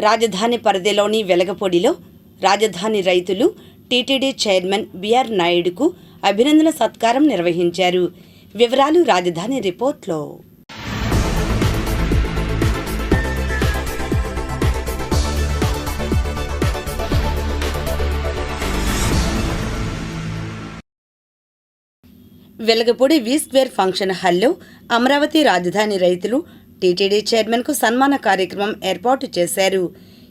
రాజధాని పరిధిలోని వెలగపొడిలో రాజధాని రైతులు టీటీడీ చైర్మన్ బిఆర్ నాయుడుకు అభినందన సత్కారం నిర్వహించారు. వివరాలు రాజధాని రిపోర్ట్లో. వెలగపూడి వి స్క్వేర్ ఫంక్షన్ హాల్లో అమరావతి రాజధాని రైతులు టీటీడీ చైర్మన్కు సన్మాన కార్యక్రమం ఏర్పాటు చేశారు.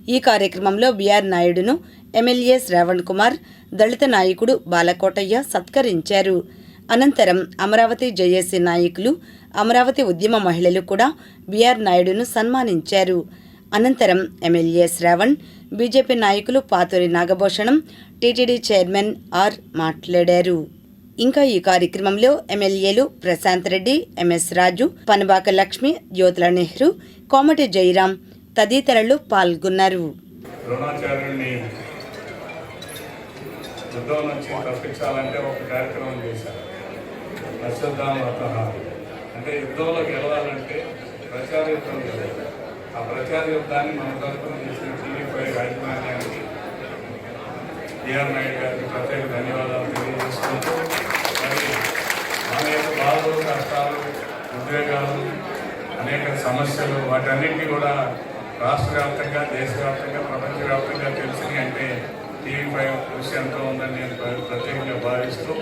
ఈ కార్యక్రమంలో బీఆర్ నాయుడును ఎమ్మెల్యే శ్రావణ్ కుమార్ దళిత నాయకుడు బాలకోటయ్య సత్కరించారు. అనంతరం అమరావతి జేఏసీ నాయకులు అమరావతి ఉద్యమ మహిళలు కూడా బీఆర్ నాయుడును సన్మానించారు. అనంతరం ఎమ్మెల్యే శ్రావణ్ బీజేపీ నాయకులు Pathuri Nagabhushanam TTD chairman R మాట్లాడారు. ఇంకా ఈ కార్యక్రమంలో ఎమ్మెల్యేలు ప్రశాంత్ రెడ్డి ఎంఎస్ రాజు పనబాక లక్ష్మి జ్యోతుల నెహ్రూ కోమటి జయరాం తదితరులు పాల్గొన్నారు. యుద్ధం నుంచి తప్పించాలంటే ఒక కార్యక్రమం చేశారు. నశ్వద్దాం అంటే యుద్ధంలో గెలవాలంటే ప్రచార యుద్ధం గెలవాలి ఆ ప్రచార యుద్ధాన్ని మన తరఫున చేసిన టీవీపై యాజమాన్యానికి టీఆర్ నాయుడు గారికి ప్రత్యేక ధన్యవాదాలు తెలియజేసుకుంటూ బాధలు కష్టాలు ఉద్వేగాలు అనేక సమస్యలు వాటన్నింటినీ కూడా రాష్ట్ర వ్యాప్తంగా దేశవ్యాప్తంగా ప్రపంచవ్యాప్తంగా తెలిసింది అంటే టీవీ పై కృషి ఎంతో ఉందని నేను ప్రత్యేకంగా భావిస్తూ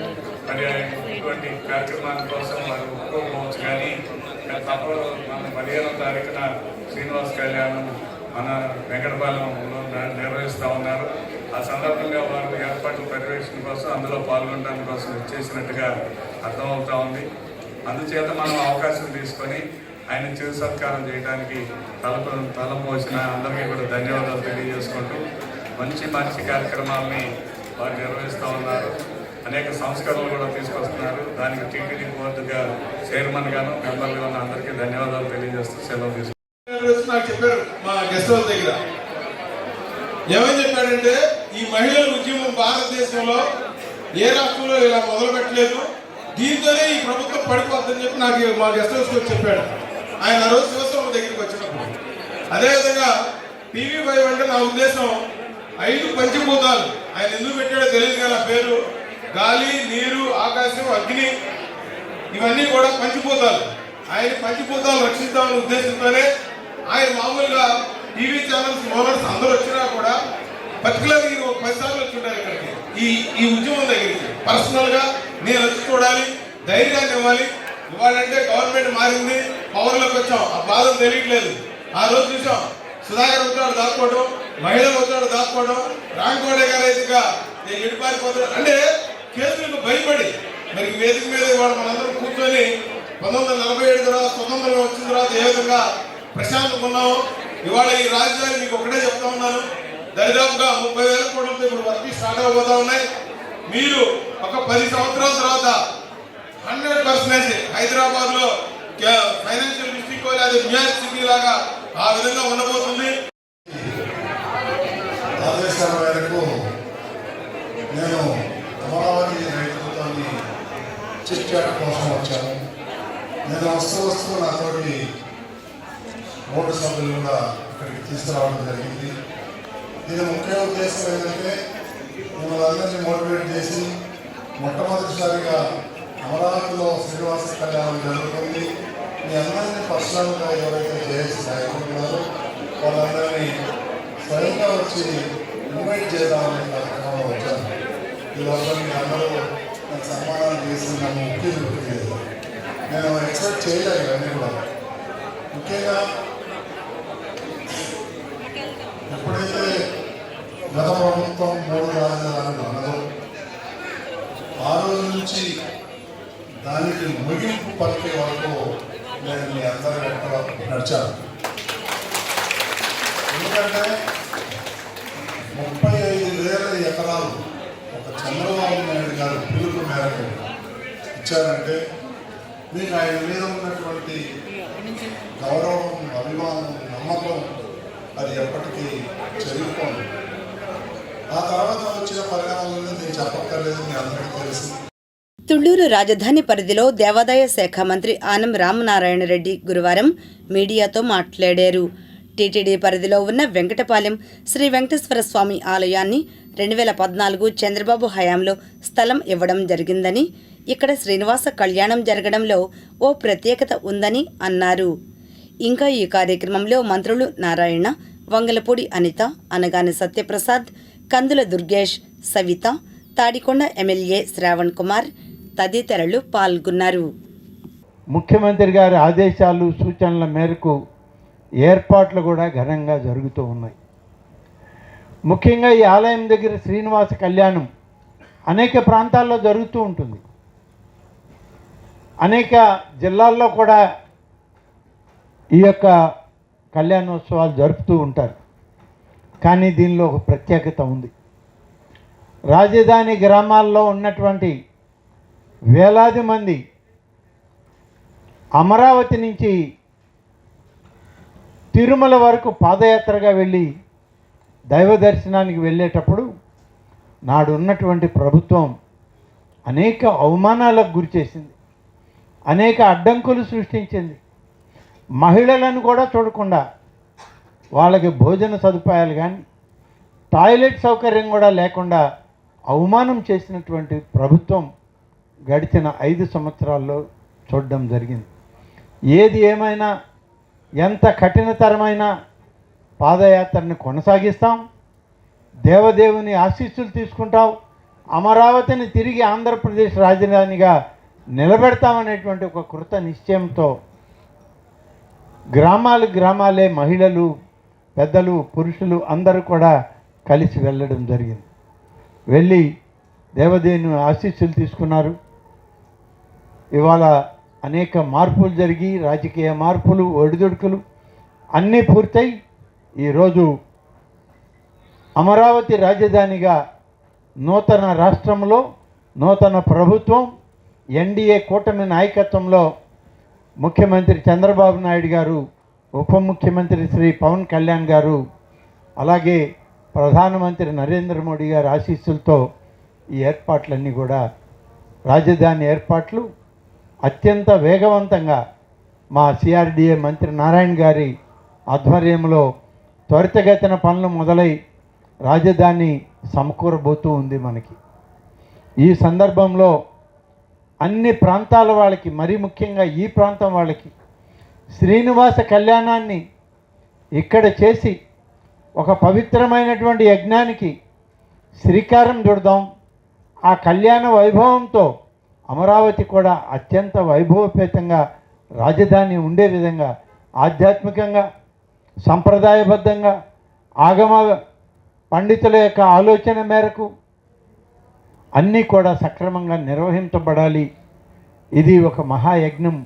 మరి ఇటువంటి కార్యక్రమాల కోసం వారు ఒప్పుకోకపోవచ్చు. కానీ కానీ తప్పదు మన పదిహేనవ తారీఖున శ్రీనివాస్ కళ్యాణం మన వెంకటపాలెంలో నిర్వహిస్తూ ఉన్నారు. ఆ సందర్భంగా వారు ఏర్పాట్ల పర్యవేక్షణ కోసం అందులో పాల్గొనడానికి కోసం చేసినట్టుగా అర్థమవుతా ఉంది. అందుచేత మనం అవకాశం తీసుకొని ఆయన చిరు సత్కారం చేయడానికి తలపు తలపోసిన అందరికీ కూడా ధన్యవాదాలు తెలియజేసుకుంటూ మంచి మంచి కార్యక్రమాలని వారు నిర్వహిస్తూ ఉన్నారు. అనేక సంస్కరణలు కూడా తీసుకొస్తున్నారు. దానికి టీటీడీ బోర్డుగా చైర్మన్ గాను మెంబర్లు ఉన్న అందరికీ ధన్యవాదాలు తెలియజేస్తూ సెలవు తీసుకున్నారు చెప్పారు మా గెస్ట్ హౌస్ దగ్గర. ఏమని చెప్పాడంటే ఈ మహిళల ఉద్యమం భారతదేశంలో ఏ రాష్ట్రంలో ఇలా మొదలు పెట్టలేదు దీంతోనే ఈ ప్రభుత్వం పడిపోతుందని చెప్పి నాకు మా గెస్ట్ హౌస్ వచ్చి చెప్పాడు. ఆయన ఆ రోజు శివస్వామి దగ్గరికి వచ్చినప్పుడు. అదేవిధంగా టీవీ ఫైవ్ అంటే నా ఉద్దేశం ఐదు పంచభూతాలు. ఆయన ఎందుకు పెట్టాడో తెలియదు కానీ పేరు గాలి నీరు ఆకాశం అగ్ని ఇవన్నీ కూడా పంచిపోతాలు ఆయన పంచిపోతాలు రక్షిద్దామనే ఉద్దేశంతోనే ఆయన మామూలుగా టీవీ ఛానల్స్ ఓనర్స్ అందరూ వచ్చినా కూడా పర్టికులర్గా ఒక పది సార్లు వచ్చి ఉంటారు ఇక్కడికి. ఈ ఈ ఉద్యమం దగ్గరికి. పర్సనల్గా నేను వచ్చి చూడాలి ధైర్యాన్ని ఇవ్వాలి. ఇవ్వాలంటే గవర్నమెంట్ మారింది పవర్లోకి వచ్చాం. ఆ బాధ తెలియట్లేదు. ఆ రోజు చూసాం సుధాకర్ వచ్చాడు దాక్కోవడం మహిళలు వచ్చాడు దాక్కోవడం రాంకోడే గారు అయితే నేను ఎడిపారిపోతాడు అంటే కేసులకు భయపడి మరి వేదిక మీద ఇవాళ మనందరం కూర్చొని పంతొమ్మిది వందల నలభై ఏడు తర్వాత స్వతంత్రం వచ్చిన తర్వాత ఏ విధంగా ప్రశాంతంగా ఉన్నాము ఇవాళ ఈ రాజధాని మీకు ఒకటే చెప్తా ఉన్నాను. దరిదాపుగా ముప్పై వేల కోట్లతో ఇప్పుడు వర్క్ స్టార్ట్ అవబోతా ఉన్నాయి. మీరు ఒక పది సంవత్సరాల తర్వాత హండ్రెడ్ పర్సెంటేజ్ హైదరాబాద్లో ఫైనాన్షియల్ డిస్ట్రిక్ట్ లేదా న్యూయార్క్ సిటీ లాగా ఆ విధంగా ఉండబోతుంది. ఆదేశాల మేరకు నేను అమరావతి రైతులతో చిట్చాట్ కోసం వచ్చాను. నేను వస్తూ వస్తూ నాతోటి బోర్డు సభ్యులు కూడా ఇక్కడికి తీసుకురావడం జరిగింది. దీని ముఖ్య ఉద్దేశం ఏంటంటే మిమ్మల్ని అందరినీ మోటివేట్ చేసి మొట్టమొదటిసారిగా అమరావతిలో శ్రీనివాస కళ్యాణం జరుగుతుంది. మీ అందరినీ పర్సనల్గా ఎవరైతే చేసి నాయకులున్నారో వాళ్ళందరినీ స్వయంగా వచ్చి ఇన్వైట్ చేద్దామనే కార్యక్రమంలో వచ్చాను ఈరోజు మీ అందరూ నాకు సన్మానాలు చేసి నన్ను ముఖ్య నేను ఎక్స్పెక్ట్ చేయలేదు ఇవన్నీ కూడా. ముఖ్యంగా ఎప్పుడైతే గత ప్రభుత్వం మూడు రాజధానులు అన్నదో ఆ రోజు నుంచి దానికి ముగింపు పలికే వరకు నేను మీ అందరి వెంట నడిచాను. ఎందుకంటే ముప్పై ఐదు వేల ఎకరాలు ఒక చంద్రబాబు నాయుడు గారి పిలుపు మేరకు ఇచ్చారంటే మీకు ఆయన మీద ఉన్నటువంటి గౌరవం అభిమానం నమ్మకం అది ఎప్పటికీ చదువుకోండి ఆ తర్వాత వచ్చిన పరిణామాలను నేను చెప్పక్కర్లేదు మీ అందరికీ తెలుసు. తుళ్ళూరు రాజధాని పరిధిలో దేవాదాయ శాఖ మంత్రి ఆనం రామనారాయణ రెడ్డి గురువారం మీడియాతో మాట్లాడారు. టీటీడీ పరిధిలో ఉన్న వెంకటపాలెం శ్రీ వెంకటేశ్వర స్వామి ఆలయాన్ని రెండు వేల పద్నాలుగు చంద్రబాబు హయాంలో స్థలం ఇవ్వడం జరిగిందని ఇక్కడ శ్రీనివాస కళ్యాణం జరగడంలో ఓ ప్రత్యేకత ఉందని అన్నారు. ఇంకా ఈ కార్యక్రమంలో మంత్రులు నారాయణ వంగలపూడి అనిత అనగాని సత్యప్రసాద్ కందుల దుర్గేష్ సవిత తాడికొండ ఎమ్మెల్యే శ్రావణ్ కుమార్ తదితరులు పాల్గొన్నారు. ముఖ్యమంత్రి గారి ఆదేశాలు సూచనల మేరకు ఏర్పాట్లు కూడా ఘనంగా జరుగుతూ ఉన్నాయి. ముఖ్యంగా ఈ ఆలయం దగ్గర శ్రీనివాస కళ్యాణం అనేక ప్రాంతాల్లో జరుగుతూ ఉంటుంది. అనేక జిల్లాల్లో కూడా ఈ యొక్క కళ్యాణోత్సవాలు జరుపుతూ ఉంటారు. కానీ దీనిలో ఒక ప్రత్యేకత ఉంది. రాజధాని గ్రామాల్లో ఉన్నటువంటి వేలాది మంది అమరావతి నుంచి తిరుమల వరకు పాదయాత్రగా వెళ్ళి దైవ దర్శనానికి వెళ్ళేటప్పుడు నాడు ఉన్నటువంటి ప్రభుత్వం అనేక అవమానాలకు గురి చేసింది. అనేక అడ్డంకులు సృష్టించింది. మహిళలను కూడా చూడకుండా వాళ్ళకి భోజన సదుపాయాలు కానీ టాయిలెట్ సౌకర్యం కూడా లేకుండా అవమానం చేసినటువంటి ప్రభుత్వం గడిచిన ఐదు సంవత్సరాల్లో చూడడం జరిగింది. ఏది ఏమైనా ఎంత కఠినతరమైన పాదయాత్రని కొనసాగిస్తాం దేవదేవుని ఆశీస్సులు తీసుకుంటాం అమరావతిని తిరిగి ఆంధ్రప్రదేశ్ రాజధానిగా నిలబెడతామనేటువంటి ఒక కృత నిశ్చయంతో గ్రామాలు గ్రామాలే మహిళలు పెద్దలు పురుషులు అందరూ కూడా కలిసి వెళ్ళడం జరిగింది. వెళ్ళి దేవదేవుని ఆశీస్సులు తీసుకున్నారు. ఇవాళ అనేక మార్పులు జరిగి రాజకీయ మార్పులు ఒడిదుడుకులు అన్నీ పూర్తయి ఈరోజు అమరావతి రాజధానిగా నూతన రాష్ట్రంలో నూతన ప్రభుత్వం ఎన్డీఏ కూటమి నాయకత్వంలో ముఖ్యమంత్రి చంద్రబాబు నాయుడు గారు ఉప ముఖ్యమంత్రి శ్రీ పవన్ కళ్యాణ్ గారు అలాగే ప్రధానమంత్రి నరేంద్ర మోడీ గారి ఆశీస్సులతో ఈ ఏర్పాట్లన్నీ కూడా రాజధాని ఏర్పాట్లు అత్యంత వేగవంతంగా మా సిఆర్డిఏ మంత్రి నారాయణ గారి ఆధ్వర్యంలో త్వరితగతిన పనులు మొదలై రాజధాని సమకూరబోతూ ఉంది మనకి. ఈ సందర్భంలో అన్ని ప్రాంతాల వాళ్ళకి మరీ ముఖ్యంగా ఈ ప్రాంతం వాళ్ళకి శ్రీనివాస కళ్యాణాన్ని ఇక్కడ చేసి ఒక పవిత్రమైనటువంటి యజ్ఞానికి శ్రీకారం చుడదాం. ఆ కళ్యాణ వైభవంతో అమరావతి కూడా అత్యంత వైభవపేతంగా రాజధాని ఉండే విధంగా ఆధ్యాత్మికంగా సంప్రదాయబద్ధంగా ఆగమ పండితుల యొక్క ఆలోచన మేరకు అన్నీ కూడా సక్రమంగా నిర్వహించబడాలి. ఇది ఒక మహాయజ్ఞం.